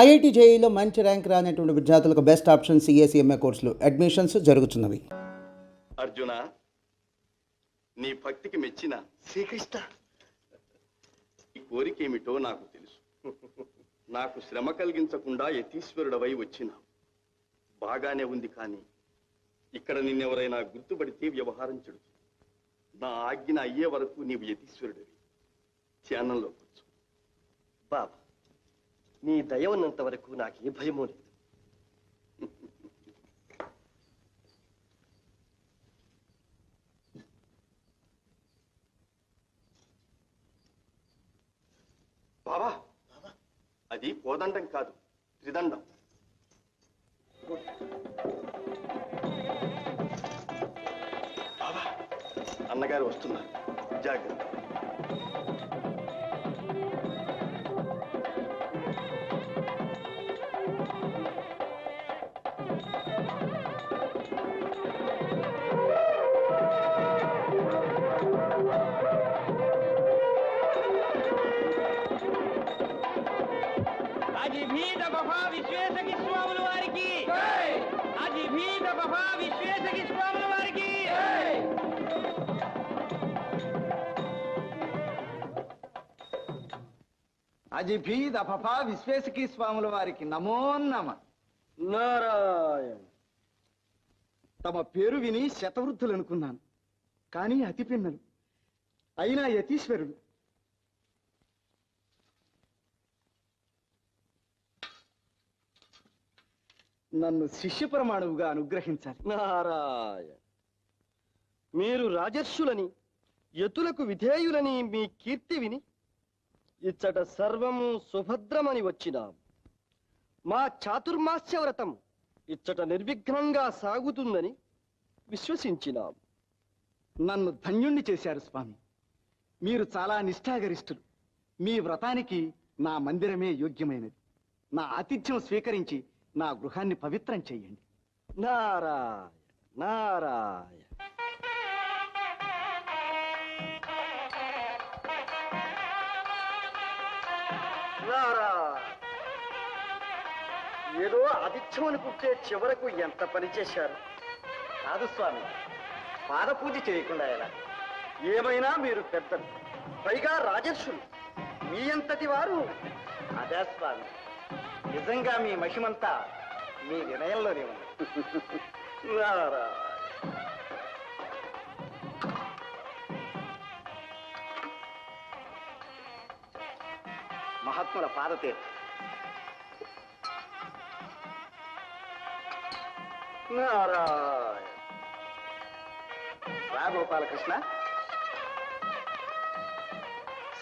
IIT జేఈలో మంచి rank రానటువంటి విద్యార్థులకు బెస్ట్ ఆప్షన్ సిఎస్ఈఎంఏ కోర్సులు అడ్మిషన్స్ జరుగుతున్నవి. అర్జున నీ భక్తికి మెచ్చిన శ్రీకృష్ణ. ఈ కోరికేమిటో నాకు తెలుసు. నాకు శ్రమ కలిగించకుండా యతీశ్వరుడవై వచ్చిన. బాగానే ఉంది కానీ ఇక్కడ నిన్నెవరైనా గుర్తుపడితే వ్యవహారం చెడుతుంది నా ఆజ్ఞ అయ్యే వరకు నీవు యతీశ్వరుడివి. ధ్యానంలో కూర్చో. బాబా. నీ దయ ఉన్నంత వరకు నాకు ఏ భయమూ లేదు. బాబా అది కోదండం కాదు త్రిదండం. బాబా అన్నగారు వస్తున్నారు. జాగ్రత్త. అజిభీత బఫా విశ్వేశకి స్వాముల వారికి. అజిభీ దఫఫా విశ్వేశకీ స్వాముల వారికి. నమో నమ. నారాయణ. తమ పేరు విని శతవృద్ధులు అనుకున్నాను కానీ అతి పిన్నలు. అయినా యతీశ్వరుడు నన్ను శిష్య ప్రమాణువుగా అనుగ్రహించాలి. నారాయణ మీరు రాజర్షులని యతులకు విధేయులని మీ కీర్తి విని ఇచ్చట సర్వము సుభద్రమని వచ్చినాం. మా చాతుర్మాస్య వ్రతం ఇచ్చట నిర్విఘ్నంగా సాగుతుందని విశ్వసించినాం. నన్ను ధన్యుణ్ణి చేశారు స్వామి. మీరు చాలా నిష్ఠాగరిష్ఠులు. మీ వ్రతానికి నా మందిరమే యోగ్యమైనది. నా ఆతిథ్యం స్వీకరించి నా గృహాన్ని పవిత్రం చెయ్యండి. నారాయణ నారాయణ. ఏదో ఆతిథ్యం అనుకుంటే చివరకు ఎంత పని చేశారు? కాదు స్వామి పాదపూజ చేయకుండా ఎలా? ఏమైనా మీరు పెద్దలు పైగా రాజర్షులు మీ అంతటి వారు. అదే స్వామి. నిజంగా మీ మహిమంతా మీ వినయంలోనే ఉంది. మహాత్ముల పాదతీర్థం. నారాయణ. రా గోపాలకృష్ణ.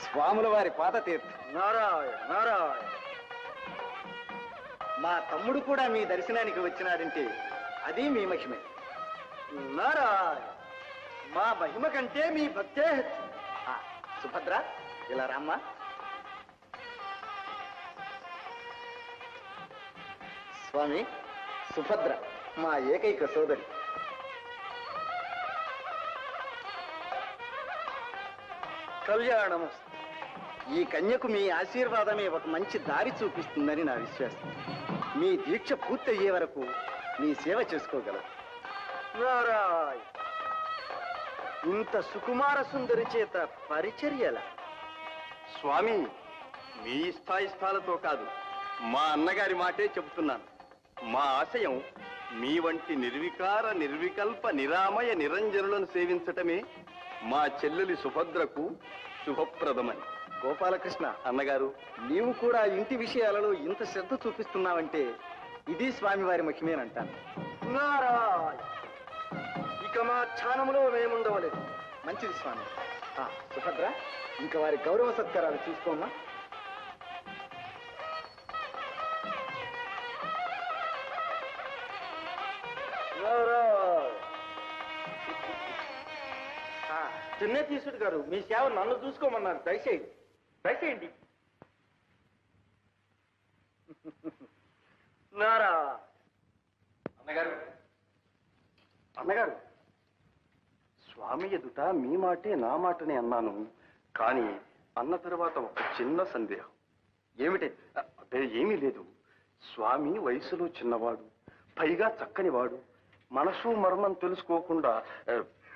స్వాముల వారి పాదతీర్థం. నారాయణ నారాయణ. మా తమ్ముడు కూడా మీ దర్శనానికి వచ్చినాడంటే అది మీ మహిమే. నారాయణ మా మహిమ కంటే మీ భక్తే హెచ్చు. ఆ, సుభద్ర ఇలా రామ్మా. స్వామి సుభద్ర మా ఏకైక సోదరి. కళ్యాణమస్తు. ఈ కన్యకు మీ ఆశీర్వాదమే ఒక మంచి దారి చూపిస్తుందని నా విశ్వాసం. మీ దీక్ష పూర్తయ్యే వరకు మీ సేవ చేసుకోగలరు ఇంత సుకుమార సుందరి చేత పరిచర్యల? స్వామి మీ స్థాయి స్థాలతో కాదు మా అన్నగారి మాటే చెబుతున్నాను. మా ఆశయం మీ వంటి నిర్వికార నిర్వికల్ప నిరామయ నిరంజనులను సేవించటమే మా చెల్లెలి సుభద్రకు శుభప్రదమని. గోపాలకృష్ణ అన్నగారు నీవు కూడా ఇంటి విషయాలలో ఇంత శ్రద్ధ చూపిస్తున్నావంటే ఇది స్వామివారి మహిమేనంటాను ఇక మా ధ్యానములో మేముండవలేదు. మంచిది స్వామి. సుభద్ర ఇంకా వారి గౌరవ సత్కారాలు చూసుకోమ్మా చిన్న తీసుడు గారు మీ సేవ నన్ను చూసుకోమన్నారు దయచేయండి. నారా. అన్నగారు. అన్నగారు స్వామి ఎదుట మీ మాటే నా మాటనే అన్నాను. కానీ అన్న తర్వాత ఒక చిన్న సందేహం. ఏమిటి? అదే ఏమీ లేదు. స్వామి వయసులో చిన్నవాడు పైగా చక్కనివాడు. మనసు మర్మం తెలుసుకోకుండా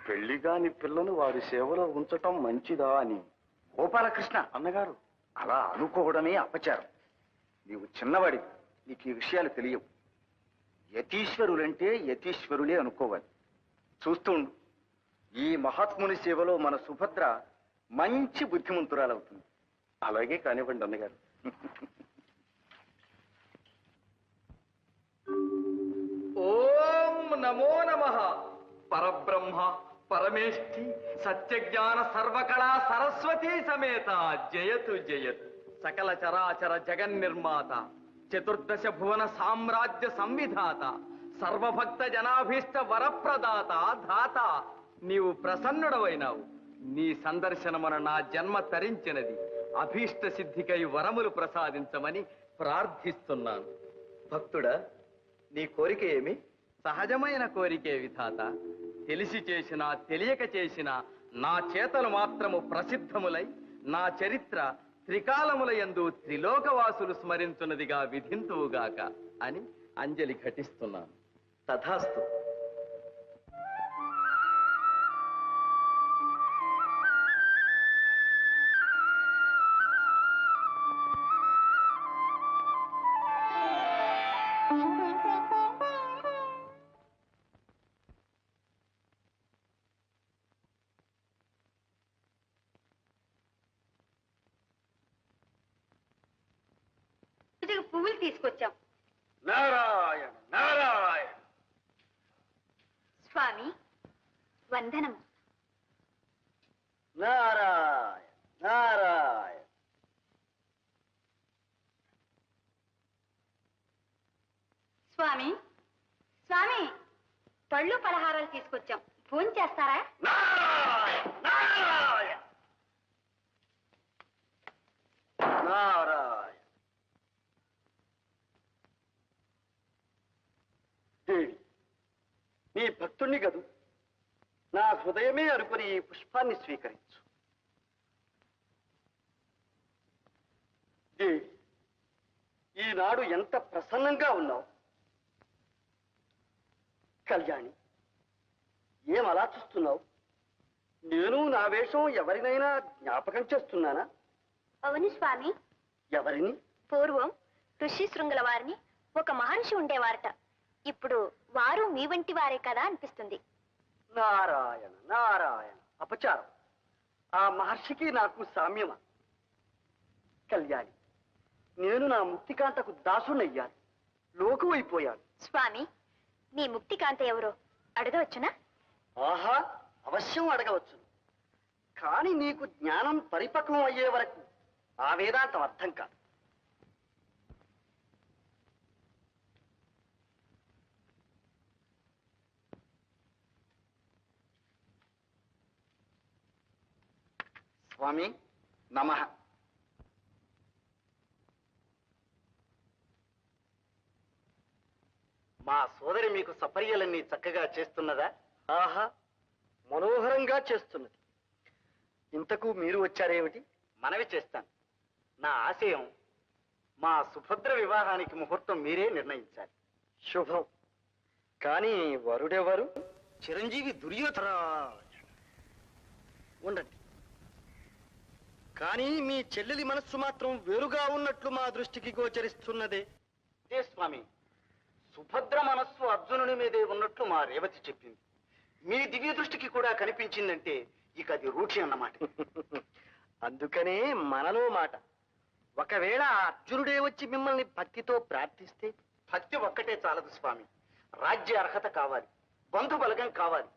పెళ్ళిగాని పిల్లను వారి సేవలో ఉంచటం మంచిదా అని గోపాలకృష్ణ అన్నగారు అలా అనుకోవడమే అపచారం. నీవు చిన్నవాడి నీకు ఈ విషయాలు తెలియవు. యతీశ్వరులంటే యతీశ్వరులే అనుకోవాలి. చూస్తుండు ఈ మహాత్ముని సేవలో మన సుభద్ర మంచి బుద్ధిమంతురాలవుతుంది. అలాగే కానివ్వండి అన్నగారు. ఓం నమో నమ. పరబ్రహ్మ. పరమేష్ఠి సత్యజ్ఞాన సర్వకళా సరస్వతి సమేత. జయతు జయతు. సకల చరాచర జగన్నిర్మాత. చతుర్దశ భువన సామ్రాజ్య సంవిధాత. సర్వభక్త జనాభీష్ట వరప్రదాత. ధాత నీవు ప్రసన్నుడవైనావు. నీ సందర్శనమున నా జన్మ తరించినది. అభీష్ట సిద్ధికై వరములు ప్రసాదించమని ప్రార్థిస్తున్నాను. భక్తుడా నీ కోరిక ఏమి? సహజమైన కోరికే విధాత. తెలిసి చేసినా తెలియక చేసినా నా చేతలు మాత్రము ప్రసిద్ధములై నా చరిత్ర త్రికాలముల యందు త్రిలోకవాసులు స్మరించున్నదిగా విధింతువుగాక అని అంజలి ఘటిస్తున్నాను. తథాస్తు. వందనం నారాయణ నారాయణ. స్వామి స్వామి పళ్ళు పలహారాలు తీసుకొచ్చాం. ఫోన్ చేస్తారా? నీ భక్తుణ్ణి గదు నా హృదయమే అనుకుని ఈ పుష్పాన్ని స్వీకరించు. ఈనాడు ఎంత ప్రసన్నంగా ఉన్నావు? కళ్యాణి ఏం అలా చూస్తున్నావు? నేను నా వేషం ఎవరినైనా జ్ఞాపకం చేస్తున్నానా? అవును స్వామి. ఎవరిని? పూర్వం ఋషి శృంగుల వారిని ఒక మహర్షి ఉండేవారట. ఇప్పుడు వారు మీ వంటి వారే కదా అనిపిస్తుంది. నారాయణ నారాయణ. అపచారం. ఆ మహర్షికి నాకు సామ్యమా? కళ్యాణి నేను నా ముక్తికాంతకు దాసునయ్యాను లోకువైపోయాను. స్వామి నీ ముక్తి కాంత ఎవరో? అడగవచ్చునా? ఆహా అవశ్యం అడగవచ్చు. కానీ నీకు జ్ఞానం పరిపక్వం అయ్యే వరకు ఆ వేదాంతం అర్థం కాదు. స్వామి నమ. మా సోదరి మీకు సపర్యలన్నీ చక్కగా చేస్తున్నదా? ఆహా మనోహరంగా చేస్తున్నది. ఇంతకు మీరు వచ్చారేమిటి? మనవి చేస్తాను. నా ఆశయం మా సుభద్ర వివాహానికి ముహూర్తం మీరే నిర్ణయించాలి. శుభం. కానీ వరుడెవరు? చిరంజీవి దుర్యోధన ఉండండి. కానీ మీ చెల్లెలి మనస్సు మాత్రం వేరుగా ఉన్నట్లు మా దృష్టికి గోచరిస్తున్నదే. అదే స్వామి సుభద్ర మనస్సు అర్జునుని మీదే ఉన్నట్లు మా రేవతి చెప్పింది. మీ దివ్య దృష్టికి కూడా కనిపించిందంటే ఇక అది రూఢి అన్నమాట. అందుకనే మనలో మాట. ఒకవేళ ఆ అర్జునుడే వచ్చి మిమ్మల్ని భక్తితో ప్రార్థిస్తే? భక్తి ఒక్కటే చాలదు స్వామి. రాజ్య అర్హత కావాలి బంధు బలగం కావాలి.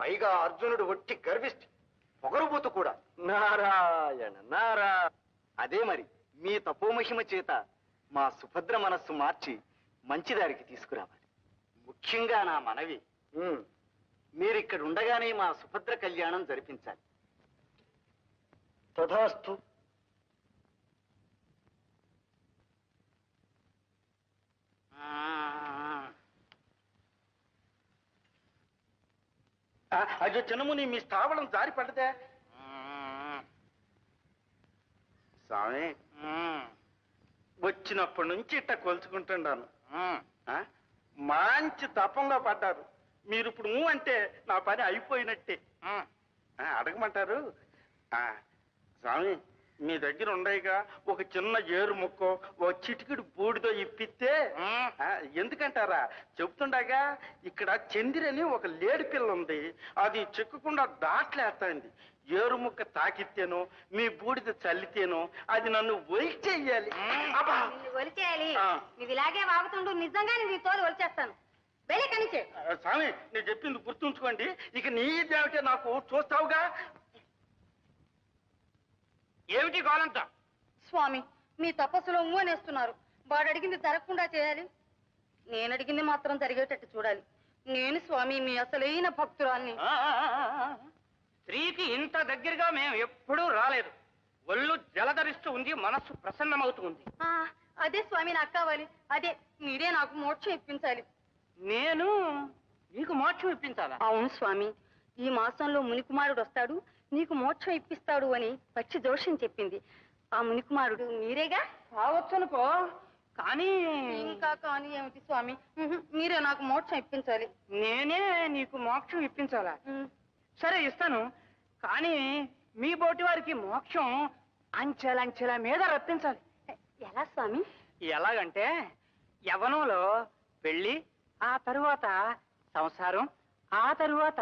పైగా అర్జునుడు ఒట్టి గర్విష్ఠి పొగరుబోతు కూడా. నారాయణ నారా అదే మరి మీ తపోమహిమ చేత మా సుభద్ర మనస్సు మార్చి మంచి దారికి తీసుకురావాలి. ముఖ్యంగా నా మనవి. మీరిక్కడ ఉండగానే మా సుభద్ర కళ్యాణం జరిపించాలి. తథాస్తు. అయ్యో చిన్నముని మీ స్థావరం జారి పడ్డదే. స్వామి వచ్చినప్పటి నుంచి ఇట్ట కొలుచుకుంటున్నాను. మంచి తపంలో పడ్డారు. మీరు ఇప్పుడు ఊ అంటే నా పని అయిపోయినట్టే. అడగమంటారు? స్వామి మీ దగ్గర ఉండయిగా ఒక చిన్న ఏరు ముక్క ఒక చిటికిడి బూడితో ఇప్పిస్తే ఆ, ఎందుకంటారా? చెప్తుండగా ఇక్కడ చందిరని ఒక లేడి పిల్ల ఉంది. అది చెక్కకుండా దాట్లేస్తాంది ఏరు ముక్క తాకితేనో మీ బూడిద చల్లితేనో అది నన్ను చెయ్యాలి అబ్బా! నిన్ను ఒలిచేయాలి. ఆ. నువ్వు ఇలాగే వాగుతుండు నిజంగానే నీ తోలు ఒలిచేస్తాను. వెళ్ళే కనిచే ఆ, స్వామి నేను చెప్పింది గుర్తుంచుకోండి. ఇక నీ దేవటే నాకు చూస్తావుగా? ఏమిటి గోలంతా? స్వామి మీ తపస్సులో ఊ అనేస్తున్నారు. వాడు అడిగింది జరగకుండా చేయాలి? నేను అడిగింది మాత్రం జరిగేటట్టు చూడాలి. నేను స్వామి మీ అసలైన భక్తురాల్ని. ఆ. స్త్రీకి ఇంత దగ్గరగా మేము ఎప్పుడూ రాలేదు. ఒళ్ళు జలధరిస్తూ ఉంది మనస్సు ప్రసన్నమవుతుంది ఆ, అదే స్వామి నాకు కావాలి. అదే మీరే నాకు మోక్షం ఇప్పించాలి. నేను నీకు మోక్షం ఇప్పించాలా? అవును స్వామి. ఈ మాసంలో మునికుమారుడు వస్తాడు. నీకు మోక్షం ఇప్పిస్తాడు అని పచ్చి దోషం చెప్పింది. ఆ మునికుమారుడు మీరేగా? కావచ్చనుకో కానీ ఇంకా కానీ ఏమిటి స్వామి? మీరే నాకు మోక్షం ఇప్పించాలి. నేనే నీకు మోక్షం ఇప్పించాలా? సరే ఇస్తాను. కానీ మీ బోటి వారికి మోక్షం అంచెలంచెల మీద రప్పించాలి. ఎలా స్వామి? ఎలాగంటే యవనంలో పెళ్ళి ఆ తరువాత సంసారం ఆ తరువాత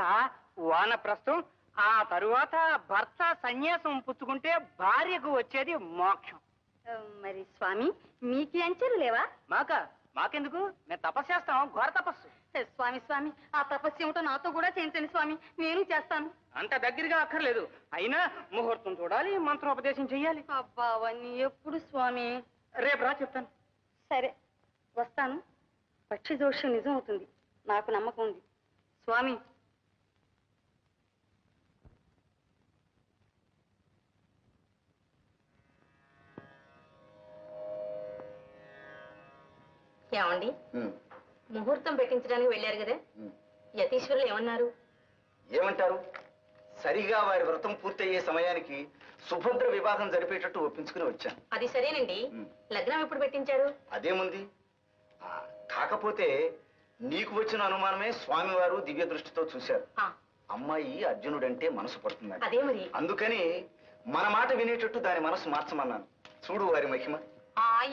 వానప్రస్థం ఆ తరువాత భర్త సన్యాసం పుచ్చుకుంటే భార్యకు వచ్చేది మోక్షం. మరి స్వామి మీకి అంచెలు లేవా? మాక మాకెందుకు? మేము తపస్సు చేస్తాం ఘోర తపస్సు. స్వామి స్వామి ఆ తపస్సు ఏమిటో నాతో కూడా చేయించండి స్వామి నేను చేస్తాను. అంత దగ్గరగా అక్కర్లేదు. అయినా ముహూర్తం చూడాలి మంత్రోపదేశం చెయ్యాలి. అబ్బా అవన్నీ ఎప్పుడు స్వామి? రేపు రా చెప్తాను. సరే వస్తాను. పక్షి దోషం నిజం అవుతుంది. నాకు నమ్మకం ఉంది. స్వామి ఏమండి? ముహూర్తం పెట్టించడానికి వెళ్ళారు కదా? యతీశ్వరులు ఏమన్నారు? ఏమంటారు? సరిగా వారి వ్రతం పూర్తయ్యే సమయానికి సుభద్ర వివాహం జరిపేటట్టు ఒప్పించుకుని వచ్చాను. అది సరేనండి. లగ్నం ఎప్పుడు పెట్టించారు? అదేముంది? కాకపోతే నీకు వచ్చిన అనుమానమే స్వామివారు దివ్య దృష్టితో చూశారు. అమ్మాయి అర్జునుడంటే మనసు పడుతుందని అదే మరి. అందుకని మన మాట వినేటట్టు దాని మనసు మార్చమన్నాను. చూడు వారి మహిమ.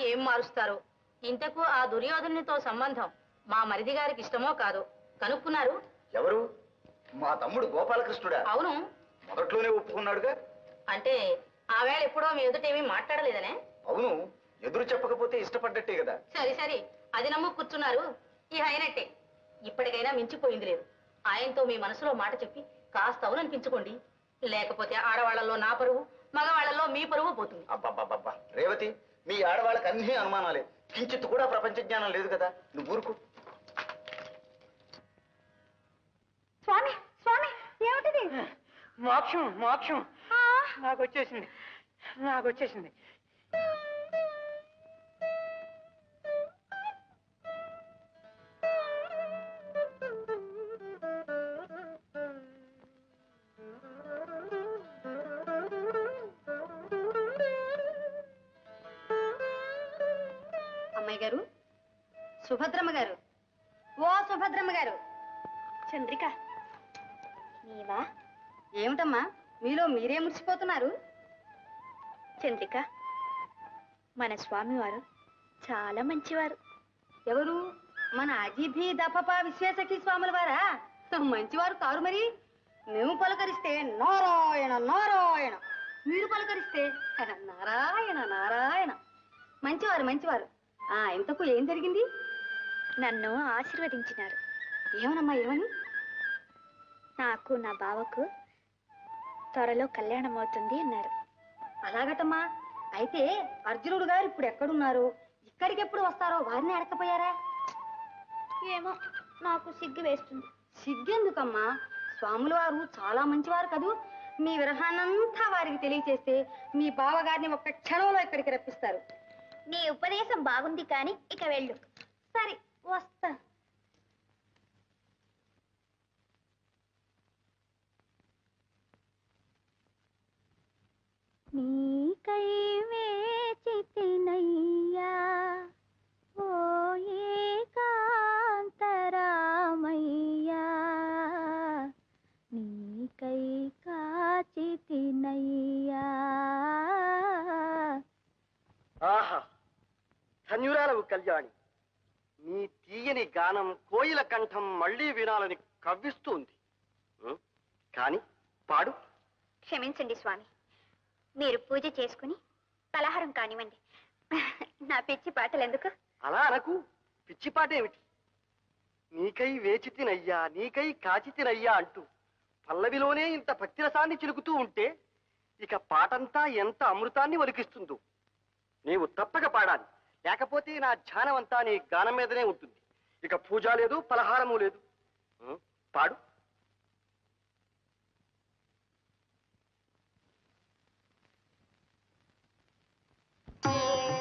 ఏం మారుస్తారు. ఇంతకు ఆ దుర్యోధనునితో సంబంధం మా మరిది గారికి ఇష్టమో కాదో కనుక్కున్నారు? ఎవరు? మా తమ్ముడు గోపాలకృష్ణుడా? అవును. మొదట్లోనే ఒప్పుకున్నాడుగా? అంటే ఆ వేళ ఎప్పుడో మీ ఎదుటేమీ మాట్లాడలేదనే? అవును. ఎదురు చెప్పకపోతే ఇష్టపడ్డట్టే కదా. సరే సరే. అది నమ్ము కూర్చున్నారు. ఈ అయినట్టే. ఇప్పటికైనా మించిపోయింది లేదు. ఆయనతో మీ మనసులో మాట చెప్పి కాస్త అవుననిపించుకోండి. లేకపోతే ఆడవాళ్ళలో నా పరువు మగవాళ్ళలో మీ పరువు పోతుంది. అబ్బబ్బబ్బబ్బా. రేవతి మీ ఆడవాళ్ళకి అన్ని అనుమానాలే. కించిత్ కూడా ప్రపంచ జ్ఞానం లేదు కదా. నువ్వు ఊరుకు. స్వామి స్వామి ఏమిటిది? మోక్షం మోక్షం. నాకు వచ్చేసింది. నాకు వచ్చేసింది. అమ్మాయి గారు? సుభద్రమ్మ గారు. ఓ సుభద్రమ్మ గారు. చంద్రిక. నీవా? ఏమిటమ్మా? మీలో మీరే మురిసిపోతున్నారు? చంద్రిక మన స్వామివారు చాలా మంచివారు. ఎవరు? మన అజిభి దపప విశ్వేశకి స్వాముల వారా మంచివారు కారు మరి. మేము పలకరిస్తే నారాయణ నారాయణ. మీరు పలకరిస్తే నారాయణ నారాయణ. మంచివారు మంచివారు. ఆ ఇంతకు ఏం జరిగింది? నన్ను ఆశీర్వదించినారు. ఏమనమ్మా ఏమని? నాకు నా బావకు త్వరలో కళ్యాణం అవుతుంది అన్నారు. అలాగటమ్మా. అయితే అర్జునుడు గారు ఇప్పుడు ఎక్కడున్నారు? ఇక్కడికి ఎప్పుడు వస్తారో వారిని అడకపోయారా ఏమో నాకు సిగ్గు వేస్తుంది. సిగ్గెందుకమ్మా? స్వాముల వారు చాలా మంచివారు కదూ. మీ విరహాన్నంతా వారికి తెలియచేస్తే మీ బావగారిని ఒక్క క్షణంలో ఇక్కడికి రప్పిస్తారు. నీ ఉపదేశం బాగుంది కానీ ఇక వెళ్ళు. సరే వస్తా. నీకై వేచితినయ్యా ఓ ఏకాంతరామయ్యా. నీకై కాచితినయ్యా. ఆహా! ధన్యురాలవు కళ్యాణి. నీ తీయని గానం కోయిల కంఠం మళ్ళీ వినాలని కవ్విస్తుంది ఉం? కాని పాడు. క్షమించండి స్వామి. మీరు పూజ చేసుకుని పలహారం కానివ్వండి. నా పిచ్చి పాటలు ఎందుకు అలా అనకు. పిచ్చిపాట ఏమిటి నీకై వేచితినయ్యా నీకై కాచితినయ్యా అంటూ పల్లవిలోనే ఇంత భక్తిరసాన్ని చిలుకుతూ ఉంటే ఇక పాటంతా ఎంత అమృతాన్ని ఒలికిస్తుందో. నీవు తప్పక పాడాలి. లేకపోతే నా ధ్యానం అంతా నీ గానం మీదనే ఉంటుంది. ఇక పూజ లేదు పలహారము లేదు. పాడు. నీకై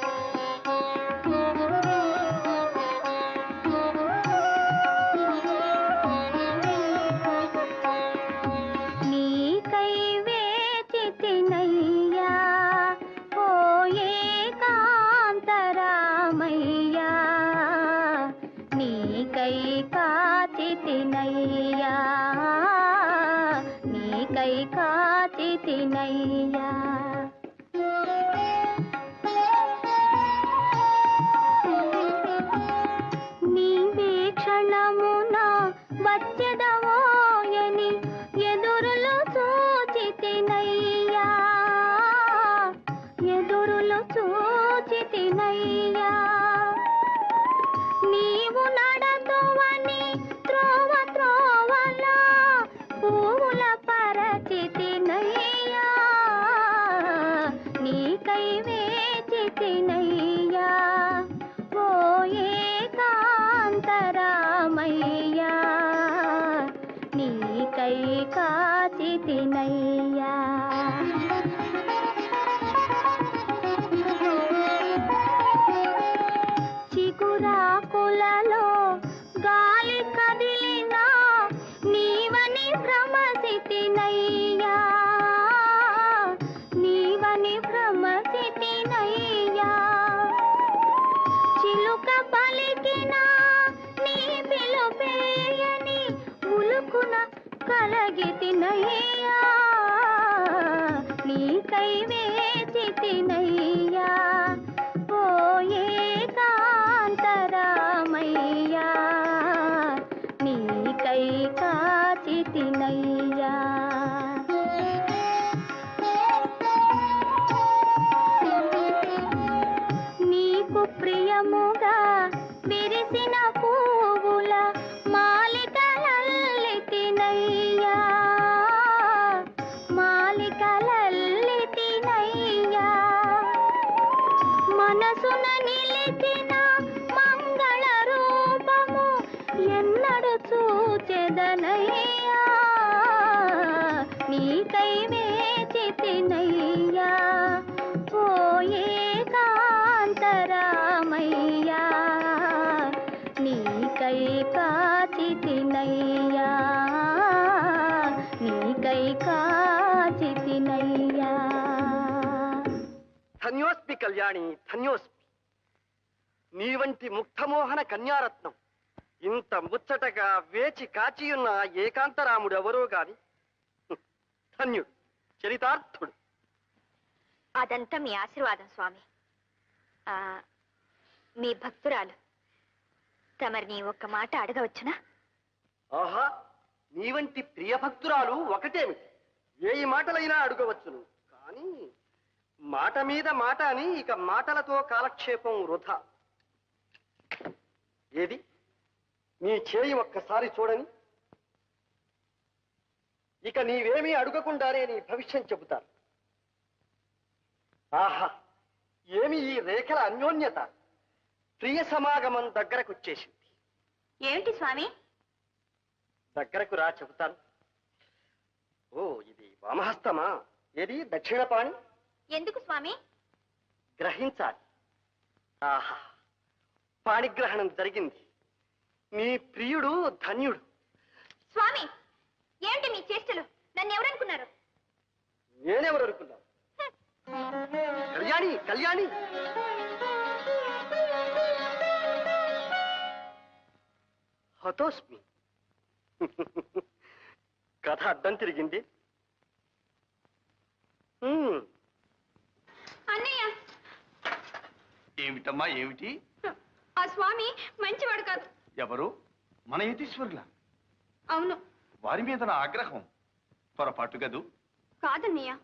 కలగితినయ్యా నీకై వేచితినయ్యా. చూచెదనయ్యా నీకై వేచితినయ్యా. ఓ ఏకాంతరామయ్యా నీకై కాచితినయ్యా. నీకై కాచితినయ్యా. ధన్యోస్మి కళ్యాణి ధన్యోస్మి. నీ వంటి ముక్తమోహన కన్యారత్నం. ఇంత ముచ్చటగా వేచి కాచియున్న ఏకాంతరాముడు ఎవరో గాని? ధన్యుడు చరితార్థుడు. అదంతా మీ ఆశీర్వాదం స్వామి. ఆ, మీ భక్తురాలు తమరిని ఒక్క మాట అడగవచ్చునా? ఆహా నీ వంటి ప్రియభక్తురాలు ఒకటేమిటి ఏ మాటలైనా అడగవచ్చును. కానీ మాట మీద మాట అని ఇక మాటలతో కాలక్షేపం వృధా. ఏది? నీ చేయి ఒక్కసారి చూడని? ఇక నీవేమీ అడగకుండానే నీ భవిష్యం చెబుతాను. ఆహా ఏమి ఈ రేఖల అన్యోన్యత? ప్రియ సమాగమం దగ్గరకొచ్చేసింది ఏమిటి స్వామి? దగ్గరకు రా చెబుతాను. ఓ ఇది వామహస్తమా? ఏది దక్షిణపాణి? ఎందుకు స్వామి? గ్రహించాలి. ఆహా పాణిగ్రహణం జరిగింది. నీ ప్రియుడు ధన్యుడు. స్వామి ఏమిటి మీ చేష్టలు? నన్ను ఎవరనుకున్నారు? నేనెవరు అనుకున్నావు హ్మ్. కళ్యాణి కళ్యాణి. హతోస్మి. కథ అడ్డం తిరిగింది. అన్నయ్య. ఏమిటమ్మా ఏమిటి? ఆ స్వామి మంచివాడు కాదు. ఎవరు? మన యతీశ్వరుల. అవును. వారి మీద నా ఆగ్రహం. పొరపాటు గదు కాదన్నయ్య.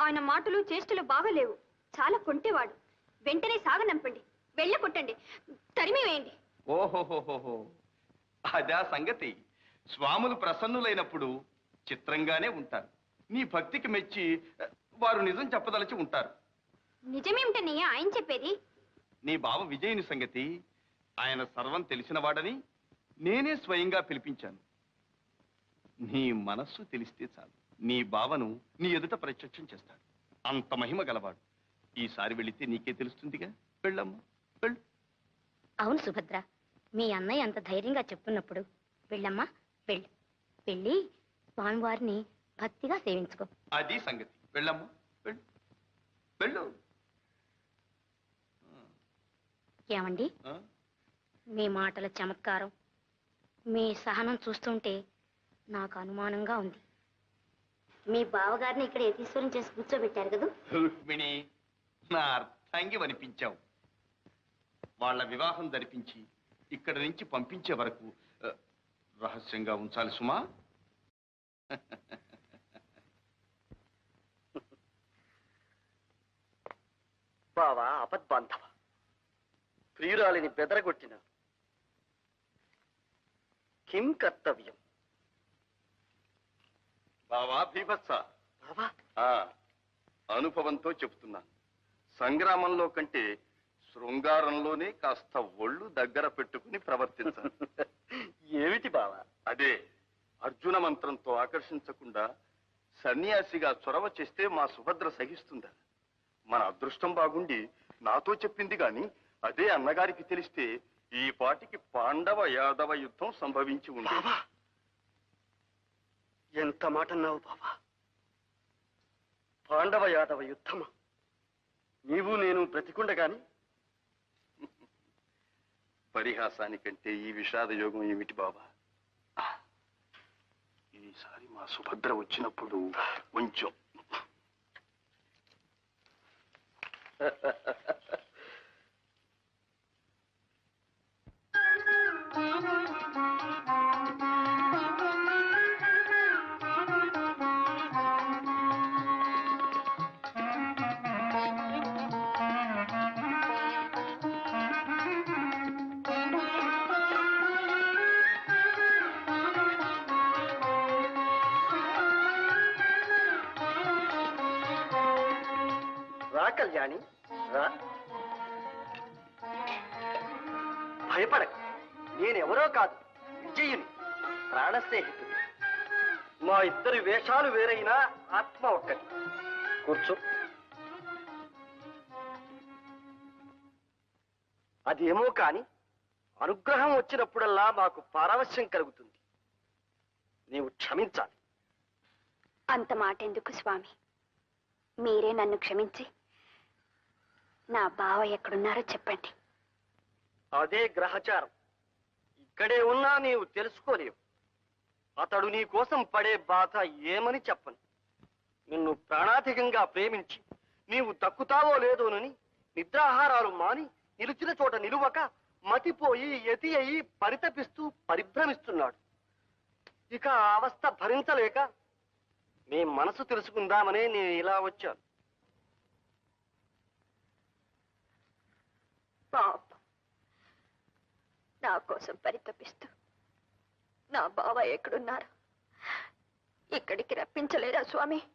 ఆయన మాటలు చేష్టలు బాగలేవు. చాలా కొంటేవాడు. వెంటనే సాగనంపండి. వెళ్ళ కొట్టండి తరిమి వేయండి. ఓహోహోహోహో అదా సంగతి. స్వాములు ప్రసన్నులైనప్పుడు చిత్రంగానే ఉంటారు. నీ భక్తికి మెచ్చి వారు నిజం చెప్పదలచి ఉంటారు. నిజమేమిటన్నయ్య? ఆయన చెప్పేది? నీ బావ విజయుని సంగతి ఆయన సర్వం తెలిసినవాడని నేనే స్వయంగా పిలిపించాను. నీ మనస్సు తెలిస్తే చాలు. నీ బావను నీ ఎదుట ప్రత్యక్షం చేస్తాడు. అంత మహిమ గలవాడు. ఈసారి వెళితే నీకే తెలుస్తుందిగా. వెళ్ళమ్మా వెళ్ళు. అవును సుభద్ర మీ అన్నయ్య అంత ధైర్యంగా చెప్తున్నప్పుడు వెళ్ళమ్మా వెళ్ళు. వెళ్ళి స్వామివారిని భక్తిగా సేవించుకో. అది సంగతి. వెళ్ళమ్మా వెళ్ళు. వెళ్ళు. ఏమండి? మీ మాటల చమత్కారం మీ సహనం చూస్తుంటే నాకు అనుమానంగా ఉంది. మీ బావగారిని ఇక్కడ యతీశ్వరం చేసి కూర్చోబెట్టారు కదా? రుక్మిణి నా అర్థంగి వనిపించావు వాళ్ళ వివాహం జరిపించి ఇక్కడి నుంచి పంపించే వరకు ఆ, రహస్యంగా ఉంచాలి సుమా. బావా అపద్బాంధవ ప్రియురాలిని బెదరగొట్టిన కిం కర్తవ్యం బావా భీభత్స బావా ఆ, అనుభవంతో చెప్తున్నాను సంగ్రామంలో కంటే శృంగారంలోనే కాస్త ఒళ్ళు దగ్గర పెట్టుకుని ప్రవర్తించాలి ఏమిటి బావా అదే అర్జున మంత్రంతో ఆకర్షించకుండా సన్యాసిగా చొరవ చేస్తే మా సుభద్ర సహిస్తుందా మన అదృష్టం బాగుండి నాతో చెప్పింది గాని అదే అన్నగారికి తెలిస్తే ఈ పాటికి పాండవ యాదవ యుద్ధం సంభవించి ఉంది. ఎంత మాట అన్నావు బావా? పాండవ యాదవ యుద్ధమా? నీవు నేను బ్రతికుండగాని? పరిహాసానికంటే ఈ విషాద యోగం ఏమిటి బాబా ఈసారి మా సుభద్ర వచ్చినప్పుడు కొంచెం రా కళ్యాణి రా. భయపడక. నేనెవరో కాదు. విజయుని ప్రాణ స్నేహితుడు మా ఇద్దరి వేషాలు వేరైనా ఆత్మ ఒక్కటి. కూర్చో. అదేమో కాని అనుగ్రహం వచ్చినప్పుడల్లా మాకు పారవశ్యం కలుగుతుంది. నీవు క్షమించాలి. అంత మాట ఎందుకు స్వామి? మీరే నన్ను క్షమించి నా బావ ఎక్కడున్నారో చెప్పండి. అదే గ్రహచారం. ఇక్కడే ఉన్నా నీవు తెలుసుకోలేవు. అతడు నీ కోసం పడే బాధ ఏమని చెప్పను. నిన్ను ప్రాణాధికంగా ప్రేమించి నీవు దక్కుతావో లేదోనని నిద్రాహారాలు మాని నిలిచిన చోట నిలువక మతిపోయి ఎతి అయి పరితపిస్తూ పరిభ్రమిస్తున్నాడు. ఇక ఆ అవస్థ భరించలేక మీ మనసు తెలుసుకుందామనే నేను ఇలా వచ్చాను. పాప. నా కోసం పరితపిస్తూ. నా బావ ఎక్కడున్నారు? ఇక్కడికి రప్పించలేదా స్వామి?